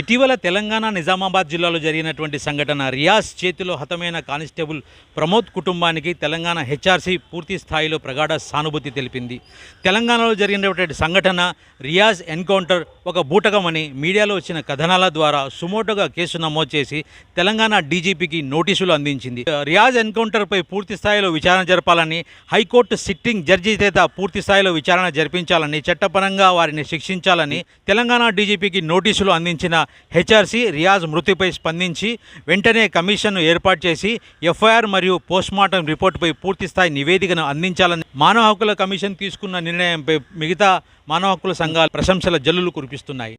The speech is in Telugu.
ఇటీవల తెలంగాణ నిజామాబాద్ జిల్లాలో జరిగినటువంటి సంఘటన రియాజ్ చేతిలో హతమైన కానిస్టేబుల్ ప్రమోద్ కుటుంబానికి తెలంగాణ హెచ్ఆర్సీ పూర్తి స్థాయిలో ప్రగాఢ సానుభూతి తెలిపింది. తెలంగాణలో జరిగినటువంటి సంఘటన రియాజ్ ఎన్కౌంటర్ ఒక బూటకమని మీడియాలో వచ్చిన కథనాల ద్వారా సుమోటోగా కేసు నమోదు చేసి తెలంగాణ డీజీపీకి నోటీసులు అందించింది. రియాజ్ ఎన్కౌంటర్పై పూర్తి స్థాయిలో విచారణ జరపాలని హైకోర్టు సిట్టింగ్ జడ్జి చేత పూర్తి స్థాయిలో విచారణ జరిపించాలని చట్టపరంగా వారిని శిక్షించాలని తెలంగాణ డీజీపీకి నోటీసులు అందించిన హెచ్ఆర్సీ రియాజ్ మృతిపై స్పందించి వెంటనే కమిషన్ను ఏర్పాటు చేసి ఎఫ్ఐఆర్ మరియు పోస్ట్మార్టం రిపోర్టుపై పూర్తిస్థాయి నివేదికను అందించాలని మానవ హక్కుల కమిషన్ తీసుకున్న నిర్ణయంపై మిగతా మానవ హక్కుల సంఘాలు ప్రశంసల జల్లులు కురిపిస్తున్నాయి.